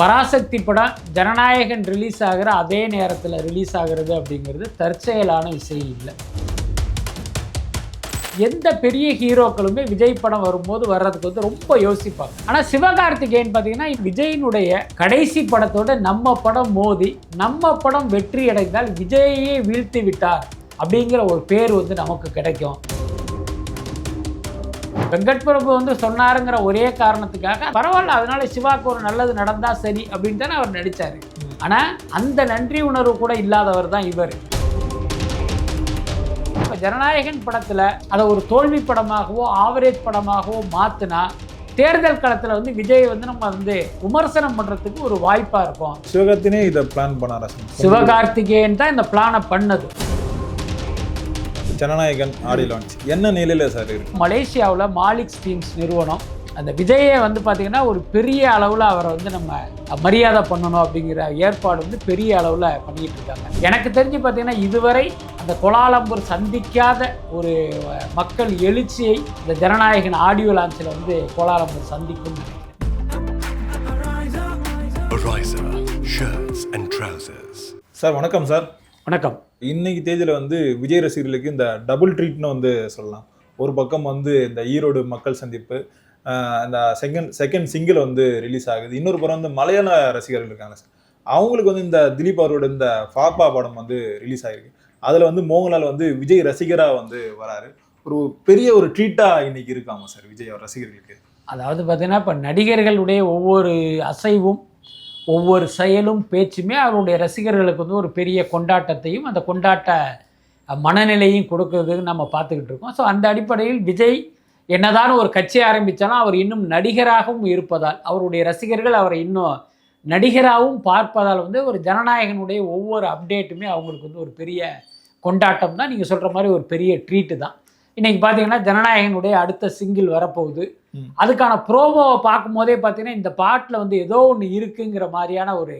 பராசக்தி படம் ஜனநாயகன் ரிலீஸ் ஆகிற அதே நேரத்தில் ரிலீஸ் ஆகிறது அப்படிங்கிறது தற்செயலான விஷயம் இல்லை. எந்த பெரிய ஹீரோக்களுமே விஜய் படம் வரும்போது வர்றதுக்கு வந்து ரொம்ப யோசிப்பாங்க. ஆனால் சிவகார்த்திகேயன் பார்த்தீங்கன்னா விஜயினுடைய கடைசி படத்தோட நம்ம படம் மோதி நம்ம படம் வெற்றி அடைந்தால் விஜயையே வீழ்த்தி விட்டார் அப்படிங்கிற ஒரு பேர் வந்து நமக்கு கிடைக்கும். வெங்கட் பிரபு வந்து சொன்னாருங்கிற ஒரே காரணத்துக்காக பரவாயில்ல அதனால சிவாக்கு ஒரு நல்லது நடந்தா சரி அப்படின்னு தானே அவர் நடிச்சாரு. ஆனா அந்த நன்றி உணர்வு கூட இல்லாதவர் தான் இவர். இப்போ ஜனநாயகன் படத்துல அதை ஒரு தோல்வி படமாகவோ ஆவரேஜ் படமாகவோ மாத்துனா தேர்தல் களத்துல வந்து விஜய் வந்து நம்ம வந்து விமர்சனம் பண்றதுக்கு ஒரு வாய்ப்பா இருக்கும். சிவகார்த்தினே இதை பிளான் பண்ணாரா சிவகார்த்திகேயன் தான் இந்த பிளானை பண்ணது. ஜனநாயகன் ஆடி லான்ச் என்ன நிலையில சார் இருக்கு? மலேசியாவில் மாலிக் ஸ்டீம்ஸ் நிறுவனம் அந்த விஜயை வந்து பார்த்திங்கன்னா ஒரு பெரிய அளவில் அவரை வந்து நம்ம மரியாதை பண்ணணும் அப்படிங்கிற ஏற்பாடு வந்து பெரிய அளவில் பண்ணிக்கிட்டு இருக்காங்க. எனக்கு தெரிஞ்சு பார்த்தீங்கன்னா இதுவரை அந்த கோலாலம்பூர் சந்திக்காத ஒரு மக்கள் எழுச்சியை இந்த ஜனநாயகன் ஆடியோ லான்ச்சில் வந்து கோலாலம்பூர் சந்திக்கும் Ariza, shirts and trousers. Sir வணக்கம் சார் வணக்கம். இன்னைக்கு தேதியில வந்து விஜய் ரசிகர்களுக்கு இந்த டபுள் ட்ரீட்னு வந்து சொல்லலாம். ஒரு பக்கம் வந்து இந்த ஈரோடு மக்கள் சந்திப்பு இந்த செகண்ட் செகண்ட் சிங்கிள் வந்து ரிலீஸ் ஆகுது. இன்னொரு புறம் வந்து மலையாள ரசிகர்கள் இருக்காங்க சார். அவங்களுக்கு வந்து இந்த திலீப் அவரோட இந்த ஃபாப்பா படம் வந்து ரிலீஸ் ஆகிருக்கு அதில் வந்து மோகன்லால் வந்து விஜய் ரசிகராக வந்து வராரு. ஒரு பெரிய ஒரு ட்ரீட்டாக இன்னைக்கு இருக்காமா சார் விஜய் அவர் ரசிகர்களுக்கு? அதாவது பார்த்தீங்கன்னா இப்போ நடிகர்களுடைய ஒவ்வொரு அசைவும் ஒவ்வொரு செயலும் பேச்சுமே அவருடைய ரசிகர்களுக்கு வந்து ஒரு பெரிய கொண்டாட்டத்தையும் அந்த கொண்டாட்ட மனநிலையும் கொடுக்கறதுக்கு நம்ம பார்த்துக்கிட்டு இருக்கோம். ஸோ அந்த அடிப்படையில் விஜய் என்னதான் ஒரு கட்சி ஆரம்பித்தாலும் அவர் இன்னும் நடிகராகவும் இருப்பதால் அவருடைய ரசிகர்கள் அவரை இன்னும் நடிகராகவும் பார்ப்பதால் வந்து ஒரு ஜனநாயகனுடைய ஒவ்வொரு அப்டேட்டுமே அவங்களுக்கு வந்து ஒரு பெரிய கொண்டாட்டம் தான் நீங்கள் சொல்கிற மாதிரி ஒரு பெரிய ட்ரீட்டு தான். இன்றைக்கி பார்த்தீங்கன்னா ஜனநாயகனுடைய அடுத்த சிங்கிள் வரப்போகுது. அதுக்கான ப்ரோமோவை பார்க்கும்போதே பார்த்தீங்கன்னா இந்த பாட்டில் வந்து ஏதோ ஒன்று இருக்குங்கிற மாதிரியான ஒரு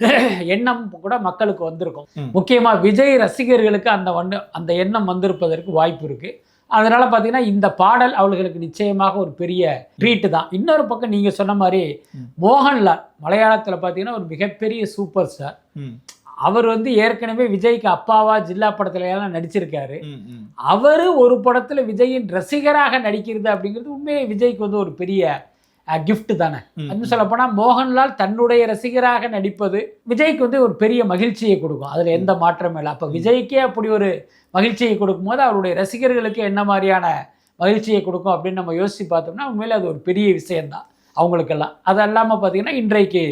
எண்ணம் கூட மக்களுக்கு வந்திருக்கும். முக்கியமாக விஜய் ரசிகர்களுக்கு அந்த வந்து அந்த எண்ணம் வந்திருப்பதற்கு வாய்ப்பு இருக்குது அதனால் பார்த்தீங்கன்னா இந்த பாடல் அவர்களுக்கு நிச்சயமாக ஒரு பெரிய ட்ரீட்டு தான் இன்னொரு பக்கம் நீங்கள் சொன்ன மாதிரி. மோகன்லால் மலையாளத்தில் பார்த்தீங்கன்னா ஒரு மிகப்பெரிய சூப்பர் ஸ்டார் அவர் வந்து ஏற்கனவே விஜய்க்கு அப்பாவா ஜில்லா படத்துல எல்லாம் நடிச்சிருக்காரு. அவர் ஒரு படத்துல விஜயின் ரசிகராக நடிக்கிறது அப்படிங்கிறது உண்மையே விஜய்க்கு வந்து ஒரு பெரிய gift தானே. இன்னும் சொல்லப்போனால் மோகன்லால் தன்னுடைய ரசிகராக நடிப்பது விஜய்க்கு வந்து ஒரு பெரிய மகிழ்ச்சியை கொடுக்கும். அதில் எந்த மாற்றமும் இல்லை. அப்போ விஜய்க்கே அப்படி ஒரு மகிழ்ச்சியை கொடுக்கும்போது அவருடைய ரசிகர்களுக்கு என்ன மாதிரியான மகிழ்ச்சியை கொடுக்கும் அப்படின்னு நம்ம யோசித்து பார்த்தோம்னா உண்மையிலே அது ஒரு பெரிய விஷயம்தான் அவங்களுக்கெல்லாம். அது இல்லாமல் பார்த்தீங்கன்னா இன்றைக்கு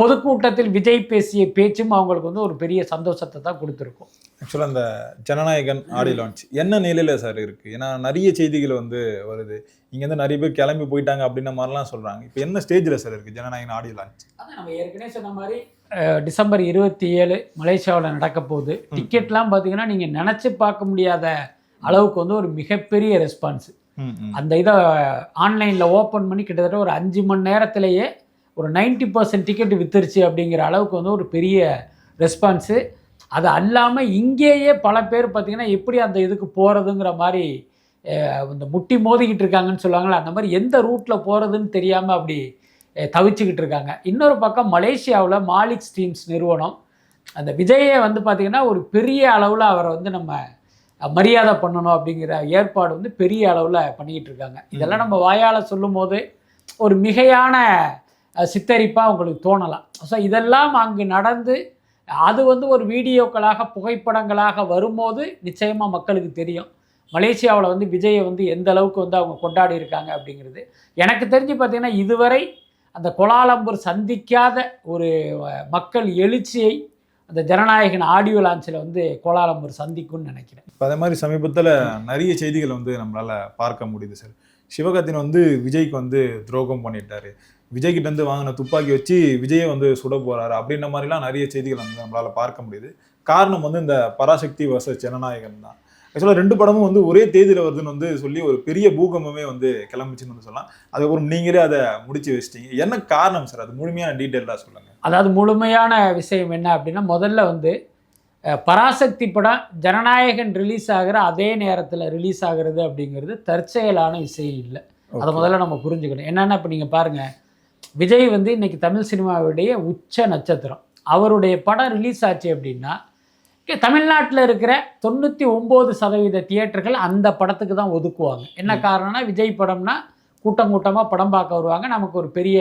பொதுக்கூட்டத்தில் விஜய் பேசிய பேச்சும் அவங்களுக்கு வந்து ஒரு பெரிய சந்தோஷத்தை தான் கொடுத்துருக்கும். ஆக்சுவலாக அந்த ஜனநாயகன் ஆடி லான்ச் என்ன நிலையில சார் இருக்கு? ஏன்னா நிறைய செய்திகள் வந்து வருது. இங்கேருந்து நிறைய பேர் கிளம்பி போயிட்டாங்க அப்படின்ன மாதிரிலாம் சொல்றாங்க. இப்போ என்ன ஸ்டேஜில் சார் இருக்கு ஜனநாயகன் ஆடி லான்ச் அதான் நம்ம ஏற்கனவே சொன்ன மாதிரி டிசம்பர் இருபத்தி ஏழு மலேசியாவில் நடக்க போகுது. டிக்கெட்லாம் பார்த்தீங்கன்னா நீங்கள் நினச்சி பார்க்க முடியாத அளவுக்கு வந்து ஒரு மிகப்பெரிய ரெஸ்பான்ஸ் அந்த இதை ஆன்லைனில் ஓப்பன் பண்ணி கிட்டத்தட்ட ஒரு அஞ்சு மணி நேரத்திலேயே ஒரு 90% பர்சன்ட் டிக்கெட் வித்துருச்சு அப்படிங்கிற அளவுக்கு வந்து ஒரு பெரிய ரெஸ்பான்ஸு அது அல்லாமல் இங்கேயே பல பேர் பார்த்தீங்கன்னா எப்படி அந்த இதுக்கு போகிறதுங்கிற மாதிரி இந்த முட்டி மோதிக்கிட்டு இருக்காங்கன்னு சொல்லுவாங்களே அந்த மாதிரி எந்த ரூட்டில் போகிறதுன்னு தெரியாமல் அப்படி தவிச்சுக்கிட்டு இருக்காங்க. இன்னொரு பக்கம் மலேசியாவில் மாலிக் ஸ்டீம்ஸ் நிறுவனம் அந்த விஜயை வந்து பார்த்திங்கன்னா ஒரு பெரிய அளவில் அவரை வந்து நம்ம மரியாதை பண்ணணும் அப்படிங்கிற ஏற்பாடு வந்து பெரிய அளவில் பண்ணிக்கிட்டு இருக்காங்க. இதெல்லாம் நம்ம வாயால் சொல்லும்போது ஒரு மிகையான சித்தரிப்பாக உங்களுக்கு தோணலாம். ஸோ இதெல்லாம் அங்கு நடந்து அது வந்து ஒரு வீடியோக்களாக புகைப்படங்களாக வரும்போது நிச்சயமாக மக்களுக்கு தெரியும். மலேசியாவில் வந்து விஜயை வந்து எந்த அளவுக்கு வந்து அவங்க கொண்டாடி இருக்காங்க அப்படிங்கிறது. எனக்கு தெரிஞ்சு பார்த்திங்கன்னா இதுவரை அந்த கோலாலம்பூர் சந்திக்காத ஒரு மக்கள் எழுச்சியை அந்த ஜனநாயகன் ஆடியோ லான்ச்சில் வந்து கோலாலம்பூர் சந்திக்கும்னு நினைக்கிறேன். இப்போ அதே மாதிரி சமீபத்தில் நிறைய செய்திகளை வந்து நம்மளால் பார்க்க முடியுது சார். சிவகார்த்தின் வந்து விஜய்க்கு வந்து துரோகம் பண்ணிட்டாரு. விஜய்கிட்ட இருந்து வாங்கின துப்பாக்கி வச்சு விஜயை வந்து சுட போறாரு அப்படின்ற மாதிரிலாம் நிறைய செய்திகள் வந்து நம்மளால பார்க்க முடியுது. காரணம் வந்து இந்த பராசக்தி வச ஜனநாயகன் தான். ஆக்சுவலாக ரெண்டு படமும் வந்து ஒரே தேதியில் வருதுன்னு வந்து சொல்லி ஒரு பெரிய பூகம்பமே வந்து கிளம்பிச்சுன்னு வந்து சொல்லலாம். அதுக்கப்புறம் நீங்களே அதை முடிச்சு வச்சிட்டீங்க. என்ன காரணம் சார்? அது முழுமையான டீட்டெயிலாக சொல்லுங்கள் அதாவது முழுமையான விஷயம் என்ன அப்படின்னா முதல்ல வந்து பராசக்தி படம் ஜனநாயகன் ரிலீஸ் ஆகிற அதே நேரத்தில் ரிலீஸ் ஆகிறது அப்படிங்கிறது தற்செயலான விஷயம் இல்லை. அதை முதல்ல நம்ம புரிஞ்சுக்கணும். என்னென்னா இப்போ நீங்கள் பாருங்கள் விஜய் வந்து இன்னைக்கு தமிழ் சினிமாவுடைய உச்ச நட்சத்திரம். அவருடைய படம் ரிலீஸ் ஆச்சு அப்படின்னா தமிழ்நாட்டில் இருக்கிற தொண்ணூற்றி ஒம்பது சதவீத தியேட்டர்கள் அந்த படத்துக்கு தான் ஒதுக்குவாங்க. என்ன காரணம்னா விஜய் படம்னா கூட்டம் கூட்டமாக படம் பார்க்க வருவாங்க. நமக்கு ஒரு பெரிய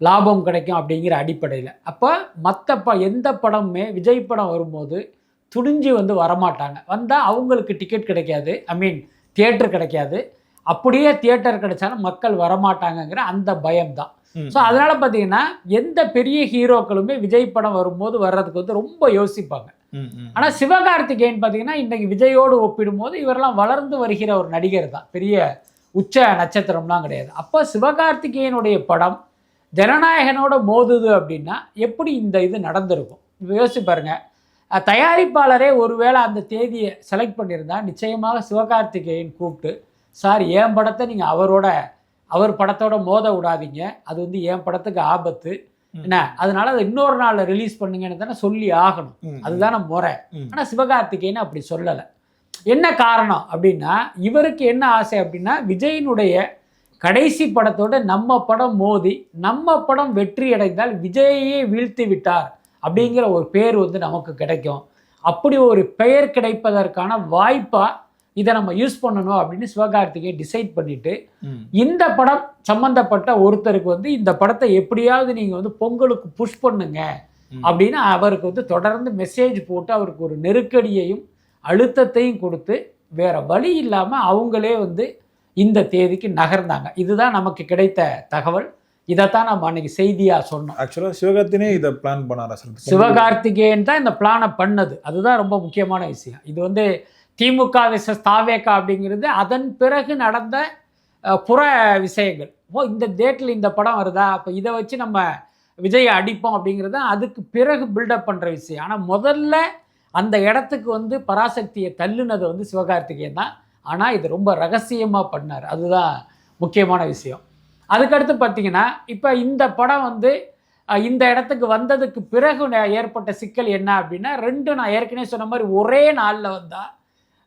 லாபம் கிடைக்கும் அப்படிங்கிற அடிப்படையில். அப்போ மற்ற ப எந்த படமுமே விஜய் படம் வரும்போது துணிஞ்சு வந்து வரமாட்டாங்க. வந்தால் அவங்களுக்கு டிக்கெட் கிடைக்காது. ஐ மீன் தியேட்டர் கிடைக்காது. அப்படியே தியேட்டர் கிடைச்சாலும் மக்கள் வரமாட்டாங்கங்கிற அந்த பயம்தான். ம். ஸோ அதனால பார்த்தீங்கன்னா எந்த பெரிய ஹீரோக்களுமே விஜய் படம் வரும்போது வர்றதுக்கு வந்து ரொம்ப யோசிப்பாங்க. ஆனால் சிவகார்த்திகேயன் பார்த்தீங்கன்னா இன்னைக்கு விஜயோடு ஒப்பிடும்போது இவரெல்லாம் வளர்ந்து வருகிற ஒரு நடிகர் தான் பெரிய உச்ச நட்சத்திரம்லாம் கிடையாது. அப்போ சிவகார்த்திகேயனுடைய படம் ஜனநாயகனோட மோதுது அப்படின்னா எப்படி இந்த இது நடந்திருக்கும்? இப்போ யோசிச்சு பாருங்க. தயாரிப்பாளரே ஒருவேளை அந்த தேதியை செலக்ட் பண்ணியிருந்தா நிச்சயமாக சிவகார்த்திகேயன் கூப்பிட்டு சார் என் படத்தை நீங்கள் அவரோட அவர் படத்தோட மோத விடாதீங்க. அது வந்து என் படத்துக்கு ஆபத்து. என்ன? அதனால அதை இன்னொரு நாளில் ரிலீஸ் பண்ணுங்கன்னு தானே சொல்லி ஆகணும். அதுதானே முறை. ஆனால் சிவகார்த்திகேயன் அப்படி சொல்லலை. என்ன காரணம் அப்படின்னா இவருக்கு என்ன ஆசை அப்படின்னா விஜயினுடைய கடைசி படத்தோட நம்ம படம் மோதி நம்ம படம் வெற்றி அடைந்தால் விஜயையே வீழ்த்தி விட்டார் அப்படிங்கிற ஒரு பேர் வந்து நமக்கு கிடைக்கும் அப்படி ஒரு பெயர் கிடைப்பதற்கான வாய்ப்பாக இதை நம்ம யூஸ் பண்ணணும் அப்படின்னு சிவகார்த்திகேயன் டிசைட் பண்ணிட்டு. இந்த படம் சம்பந்தப்பட்ட ஒருத்தருக்கு வந்து இந்த படத்தை எப்படியாவது நீங்கள் வந்து பொங்கலுக்கு புஷ் பண்ணுங்க. அப்படின்னு அவருக்கு வந்து தொடர்ந்து மெசேஜ் போட்டு அவருக்கு ஒரு நெருக்கடியையும் அழுத்தத்தையும் கொடுத்து வேற வழி இல்லாமல் அவங்களே வந்து இந்த தேதிக்கு நகர்ந்தாங்க. இதுதான் நமக்கு கிடைத்த தகவல். இதைத்தான் நம்ம அன்னைக்கு செய்தியாக சொன்னோம். ஆக்சுவலா சிவகார்த்தினே இதை பிளான் பண்ணாரா சிவகார்த்திகேயன் தான் இந்த பிளானை பண்ணது. அதுதான் ரொம்ப முக்கியமான விஷயம். இது வந்து திமுக விசஸ் தாவேக்கா அப்படிங்கிறது அதன் பிறகு நடந்த புற விஷயங்கள். ஓ இந்த டேட்டில் இந்த படம் வருதா? அப்போ இதை வச்சு நம்ம விஜயை அடிப்போம் அப்படிங்கிறது அதுக்கு பிறகு பில்டப் பண்ணுற விஷயம். ஆனால் முதல்ல அந்த இடத்துக்கு வந்து பராசக்தியை தள்ளுனது வந்து சிவகார்த்திகேயன் தான். ஆனால் இது ரொம்ப ரகசியமாக பண்ணார். அதுதான் முக்கியமான விஷயம். அதுக்கடுத்து பார்த்தீங்கன்னா இப்போ இந்த படம் வந்து இந்த இடத்துக்கு வந்ததுக்கு பிறகு ஏற்பட்ட சிக்கல் என்ன அப்படின்னா ரெண்டு நான் ஏற்கனவே சொன்ன மாதிரி ஒரே நாளில் வந்தால்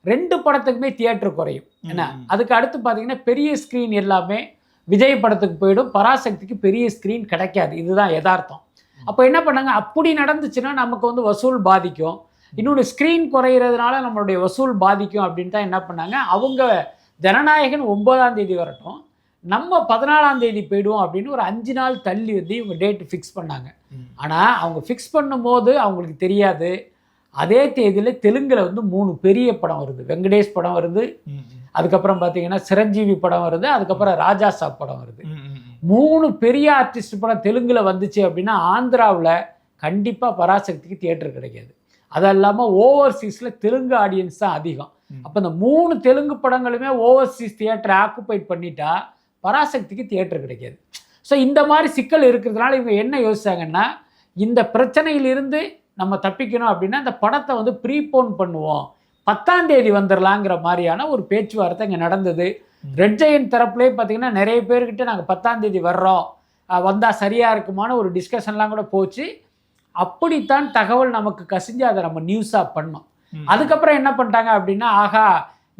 ரெண்டு படத்துக்குமே தியேட்டர் குறையும். என்ன. அதுக்கு அடுத்து பார்த்தீங்கன்னா பெரிய ஸ்க்ரீன் எல்லாமே விஜய் படத்துக்கு போயிடும். பராசக்திக்கு பெரிய ஸ்க்ரீன் கிடைக்காது. இதுதான் யதார்த்தம். அப்போ என்ன பண்ணாங்க? அப்படி நடந்துச்சுன்னா நமக்கு வந்து வசூல் பாதிக்கும். இன்னொன்று ஸ்க்ரீன் குறையிறதுனால நம்மளுடைய வசூல் பாதிக்கும் அப்படின்னு தான் என்ன பண்ணாங்க? அவங்க ஜனநாயகன் ஒன்பதாம் தேதி வரட்டும். நம்ம பதினாலாம் தேதி போயிடுவோம் அப்படின்னு ஒரு அஞ்சு நாள் தள்ளி வந்து இவங்க டேட் ஃபிக்ஸ் பண்ணாங்க. ஆனால் அவங்க ஃபிக்ஸ் பண்ணும்போது அவங்களுக்கு தெரியாது. அதே தேதியில் தெலுங்கில் வந்து மூணு பெரிய படம் வருது. வெங்கடேஷ் படம் வருது. அதுக்கப்புறம் பார்த்தீங்கன்னா சிரஞ்சீவி படம் வருது. அதுக்கப்புறம் ராஜா சாப் படம் வருது. மூணு பெரிய ஆர்டிஸ்ட் படம் தெலுங்கில் வந்துச்சு அப்படின்னா ஆந்திராவில் கண்டிப்பாக பராசக்திக்கு தியேட்டர் கிடைக்காது. அது இல்லாமல் ஓவர்சீஸில் தெலுங்கு ஆடியன்ஸ் தான் அதிகம். அப்போ இந்த மூணு தெலுங்கு படங்களுமே ஓவர்சீஸ் தியேட்டரை ஆக்குபைட் பண்ணிட்டா பராசக்திக்கு தியேட்டர் கிடைக்காது. ஸோ இந்த மாதிரி சிக்கல் இருக்கிறதுனால இவங்க என்ன யோசிச்சாங்கன்னா இந்த பிரச்சனையிலிருந்து நம்ம தப்பிக்கணும் அப்படின்னா இந்த படத்தை வந்து ப்ரீபோன் பண்ணுவோம். பத்தாம் தேதி வந்துடலாங்கிற மாதிரியான ஒரு பேச்சுவார்த்தை இங்கே நடந்தது. ரெட் ஜெயின் தரப்புலேயே பார்த்தீங்கன்னா நிறைய பேர்கிட்ட நாங்கள் பத்தாம் தேதி வர்றோம். வந்தால் சரியாக இருக்குமான ஒரு டிஸ்கஷன்லாம் கூட போச்சு. அப்படித்தான் தகவல் நமக்கு கசிஞ்சு அதை நம்ம நியூஸாக பண்ணோம். அதுக்கப்புறம் என்ன பண்ணிட்டாங்க அப்படின்னா ஆகா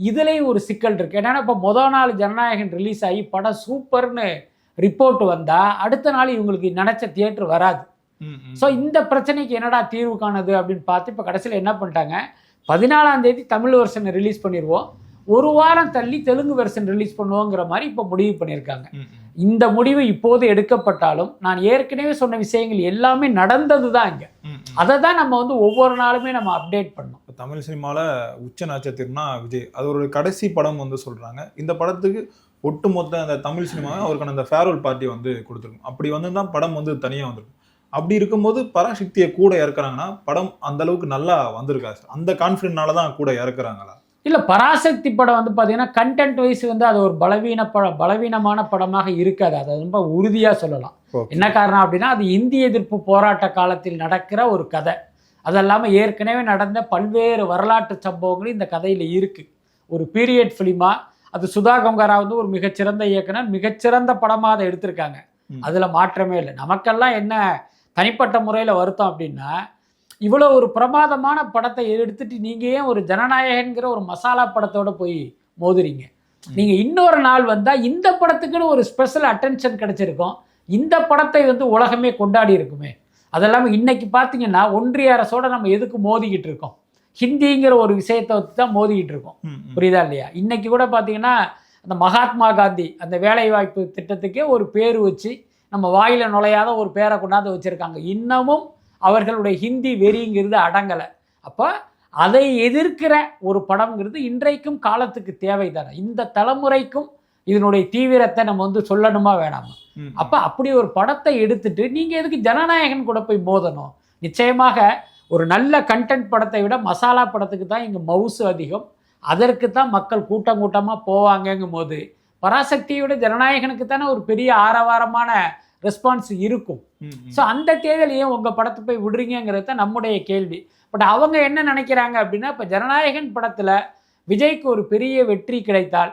இதுலேயும் ஒரு சிக்கல் இருக்குது என்னன்னா இப்போ மொதல் நாள் ஜனநாயகன் ரிலீஸ் ஆகி படம் சூப்பர்னு ரிப்போர்ட் வந்தால் அடுத்த நாள் இவங்களுக்கு நினச்ச தியேட்டர் வராது. ஸோ இந்த பிரச்சனைக்கு என்னடா தீர்வு காணுது அப்படின்னு பார்த்து இப்போ கடைசியில் என்ன பண்ணிட்டாங்க பதினாலாம் தேதி தமிழ் வெர்ஷனை ரிலீஸ் பண்ணிடுவோம் ஒரு வாரம் தள்ளி தெலுங்கு வெர்ஷன் ரிலீஸ் பண்ணுவோங்கிற மாதிரி இப்போ முடிவு பண்ணியிருக்காங்க. இந்த முடிவு இப்போது எடுக்கப்பட்டாலும் நான் ஏற்கனவே சொன்ன விஷயங்கள் எல்லாமே நடந்தது தான் இங்கே. அதை தான் நம்ம வந்து ஒவ்வொரு நாளுமே நம்ம அப்டேட் பண்ணோம் இப்ப தமிழ் சினிமால உச்ச நட்சத்திரம்னா விஜய். அது ஒரு கடைசி படம் வந்து சொல்றாங்க. இந்த படத்துக்கு ஒட்டுமொத்த அந்த தமிழ் சினிமாவை அவருக்கான அந்த ஃபேர்வெல் பார்ட்டி வந்து கொடுத்துருக்கும். அப்படி வந்து தான் படம் வந்து தனியா வந்திருக்கும் அப்படி இருக்கும்போது பராசக்தியை கூட இறக்குறாங்கன்னா படம் அந்த அளவுக்கு நல்லா வந்திருக்கா சார்? அந்த கான்ஃபிடென்ட்னால தான் கூட இறக்குறாங்களா? இல்லை பராசக்தி படம் வந்து பார்த்தீங்கன்னா கண்டென்ட் வைஸ் வந்து அது ஒரு பலவீன படம் பலவீனமான படமாக இருக்காது. அதை ரொம்ப உறுதியாக சொல்லலாம். என்ன காரணம் அப்படின்னா அது இந்திய எதிர்ப்பு போராட்ட காலத்தில் நடக்கிற ஒரு கதை. அது இல்லாமல் ஏற்கனவே நடந்த பல்வேறு வரலாற்று சம்பவங்கள் இந்த கதையில் இருக்குது ஒரு பீரியட் ஃபிலிமா அது சுதா கங்காரா வந்து ஒரு மிகச்சிறந்த இயக்குனர் மிகச்சிறந்த படமாக அதை எடுத்திருக்காங்க. அதில் மாற்றமே இல்லை. நமக்கெல்லாம் என்ன தனிப்பட்ட முறையில் வருத்தம் அப்படின்னா இவ்வளோ ஒரு பிரமாதமான படத்தை எடுத்துட்டு நீங்கள் ஏன் ஒரு ஜனநாயகன்கிற ஒரு மசாலா படத்தோட போய் மோதுறீங்க? நீங்கள் இன்னொரு நாள் வந்தால் இந்த படத்துக்குன்னு ஒரு ஸ்பெஷல் அட்டென்ஷன் கிடைச்சிருக்கும். இந்த படத்தை வந்து உலகமே கொண்டாடி இருக்குமே. அதெல்லாம் இன்னைக்கு பார்த்தீங்கன்னா ஒன்றிய அரசோட நம்ம எதுக்கு மோதிக்கிட்டு இருக்கோம்? ஹிந்திங்கிற ஒரு விஷயத்தை வச்சு தான் மோதிக்கிட்டு இருக்கோம். புரியுதா இல்லையா? இன்னைக்கு கூட பார்த்தீங்கன்னா அந்த மகாத்மா காந்தி அந்த வேலைவாய்ப்பு திட்டத்துக்கே ஒரு பேர் வச்சு நம்ம வாயில நுழையாத ஒரு பேரை கொண்டாந்து வச்சுருக்காங்க. இன்னமும் அவர்களுடைய ஹிந்தி வெறிங்கிறது அடங்கலை. அப்போ அதை எதிர்க்கிற ஒரு படம்ங்கிறது இன்றைக்கும் காலத்துக்கு தேவை தானே இந்த தலைமுறைக்கும் இதனுடைய தீவிரத்தை நம்ம வந்து சொல்லணுமா வேணாமா? அப்போ அப்படி ஒரு படத்தை எடுத்துட்டு நீங்கள் எதுக்கு ஜனநாயகன் கூட போய் மோதணும்? நிச்சயமாக ஒரு நல்ல கண்டென்ட் படத்தை விட மசாலா படத்துக்கு தான் இங்கே மவுசு அதிகம். அதற்கு தான் மக்கள் கூட்டம் கூட்டமாக போவாங்கங்கும் போது பராசக்தியை விட ஜனநாயகனுக்கு தானே ஒரு பெரிய ஆரவாரமான ரெஸ்பான்ஸ் இருக்கும். ஸோ அந்த தேவையில் ஏன் உங்கள் படத்தை போய் விடுறீங்கிறது தான் நம்முடைய கேள்வி. பட் அவங்க என்ன நினைக்கிறாங்க அப்படின்னா இப்போ ஜனநாயகன் படத்தில் விஜய்க்கு ஒரு பெரிய வெற்றி கிடைத்தால்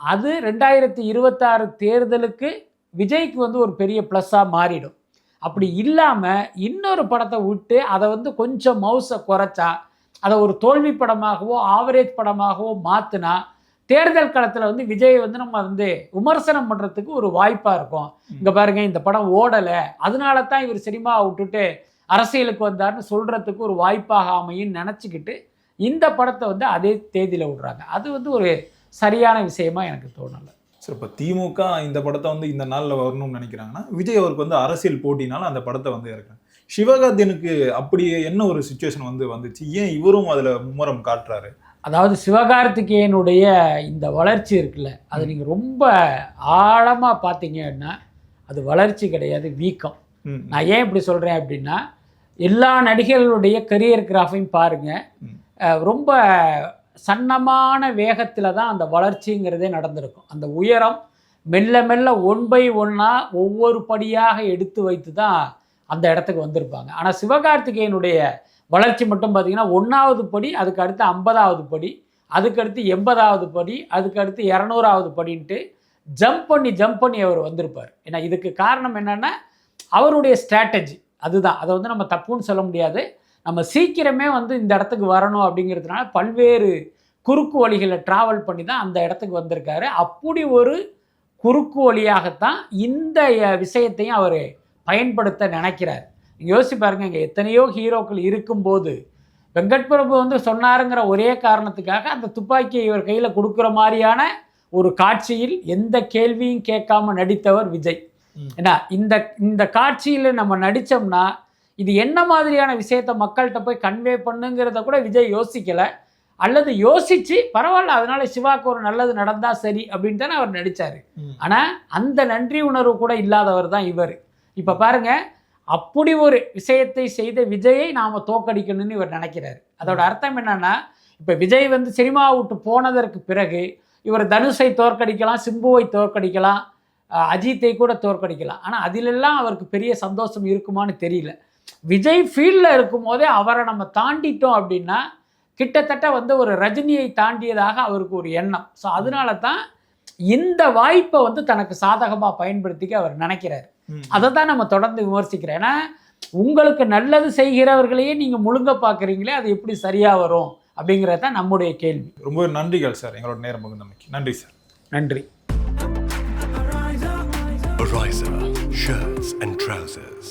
அது ரெண்டாயிரத்தி இருபத்தாறு தேர்தலுக்கு விஜய்க்கு வந்து ஒரு பெரிய ப்ளஸ்ஸாக மாறிடும். அப்படி இல்லாமல் இன்னொரு படத்தை விட்டு அதை வந்து கொஞ்சம் மவுஸை குறைச்சா அதை ஒரு தோல்வி படமாகவோ ஆவரேஜ் படமாகவோ மாற்றினா தேர்தல் களத்தில் வந்து விஜய் வந்து நம்ம வந்து விமர்சனம் பண்ணுறதுக்கு ஒரு வாய்ப்பாக இருக்கும். இங்கே பாருங்க இந்த படம் ஓடலை. அதனால தான் இவர் சினிமாவை விட்டுட்டு அரசியலுக்கு வந்தார்னு சொல்கிறதுக்கு ஒரு வாய்ப்பாக அமையும் நினச்சிக்கிட்டு இந்த படத்தை வந்து அதே தேதியில் விடுறாங்க. அது வந்து ஒரு சரியான விஷயமா எனக்கு தோணலை. சரி இப்போ திமுக இந்த படத்தை வந்து இந்த நாளில் வரணும்னு நினைக்கிறாங்கன்னா விஜய் அவருக்கு வந்து அரசியல் போட்டினால அந்த படத்தை வந்து இறக்குறாங்க சிவகார்த்தியனுக்கு அப்படி என்ன ஒரு சுச்சுவேஷன் வந்து வந்துச்சு? ஏன் இவரும் அதில் மும்முரம் காட்டுறாரு? அதாவது சிவகார்த்திகேயனுடைய இந்த வளர்ச்சி இருக்குல்ல அது நீங்கள் ரொம்ப ஆழமாக பார்த்தீங்கன்னா அது வளர்ச்சி கிடையாது வீக்கம். நான் ஏன் இப்படி சொல்கிறேன் அப்படின்னா எல்லா நடிகர்களுடைய கரியர் கிராஃபையும் பாருங்கள். ரொம்ப சன்னமான வேகத்தில் தான் அந்த வளர்ச்சிங்கிறதே நடந்திருக்கும். அந்த உயரம் மெல்ல மெல்ல ஒன் பை ஒன்னாக ஒவ்வொரு படியாக எடுத்து வைத்து தான் அந்த இடத்துக்கு வந்திருப்பாங்க. ஆனால் சிவகார்த்திகேயனுடைய வளர்ச்சி மட்டும் பார்த்தீங்கன்னா ஒன்றாவது படி அதுக்கு அடுத்து ஐம்பதாவது படி அதுக்கு அடுத்து எண்பதாவது படி அதுக்கு அடுத்து இரநூறாவது படின்ட்டு ஜம்ப் பண்ணி ஜம்ப் பண்ணி அவர் வந்திருப்பார். ஏன்னா இதுக்கு காரணம் என்னென்னா அவருடைய ஸ்ட்ராட்டஜி அதுதான். அதை வந்து நம்ம தப்புன்னு சொல்ல முடியாது. நம்ம சீக்கிரமே வந்து இந்த இடத்துக்கு வரணும் அப்படிங்கிறதுனால பல்வேறு குறுக்கு வழிகளை ட்ராவல் பண்ணி தான் அந்த இடத்துக்கு வந்திருக்காரு. அப்படி ஒரு குறுக்கு வழியாகத்தான் இந்த விஷயத்தையும் அவர் பயன்படுத்த நினைக்கிறார். நீங்க யோசிச்சு பாருங்க இங்கே எத்தனையோ ஹீரோக்கள் இருக்கும்போது வெங்கட் பிரபு வந்து சொன்னாருங்கிற ஒரே காரணத்துக்காக அந்த துப்பாக்கியை இவர் கையில் கொடுக்குற மாதிரியான ஒரு காட்சியில் எந்த கேள்வியும் கேட்காம நடித்தவர் விஜய். ஏன்னா இந்த இந்த காட்சியில் நம்ம நடித்தோம்னா இது என்ன மாதிரியான விஷயத்த மக்கள்கிட்ட போய் கன்வே பண்ணுங்கிறத கூட விஜய் யோசிக்கல அல்லது யோசிச்சு பரவாயில்ல அதனால சிவாக்கு ஒரு நல்லது நடந்தா சரி அப்படின்னு தானே அவர் நடிச்சாரு ம். ஆனா அந்த நன்றி உணர்வு கூட இல்லாதவர் தான் இவர் இப்ப பாருங்க அப்படி ஒரு விஷயத்தை செய்த விஜயை நாம தோக்கடிக்கணும்னு இவர் நினைக்கிறாரு. அதோட அர்த்தம் என்னன்னா இப்ப விஜய் வந்து சினிமா விட்டு போனதற்கு பிறகு இவர் தனுஷை தோற்கடிக்கலாம் சிம்புவை தோற்கடிக்கலாம் அஜித்தை கூட தோற்கடிக்கலாம். ஆனால் அதிலெல்லாம் அவருக்கு பெரிய சந்தோஷம் இருக்குமான்னு தெரியல. விஜய் ஃபீல்டில் இருக்கும்போதே அவரை நம்ம தாண்டிட்டோம் அப்படின்னா கிட்டத்தட்ட வந்து ஒரு ரஜினியை தாண்டியதாக அவருக்கு ஒரு எண்ணம். ஸோ அதனால தான் இந்த வாய்ப்பை வந்து தனக்கு சாதகமாக பயன்படுத்திக்க அவர் நினைக்கிறார். அதை தான் நம்ம தொடர்ந்து விமர்சிக்கிறோம். ஏன்னா உங்களுக்கு நல்லது செய்கிறவர்களையே நீங்கள் முழுங்க பார்க்குறீங்களே அது எப்படி சரியாக வரும் அப்படிங்கிறது தான் நம்முடைய கேள்வி. ரொம்ப நன்றிகள் சார் எங்களோட நேரம் பகிர்ந்தமைக்கு நன்றி சார். நன்றி. Shirts and trousers.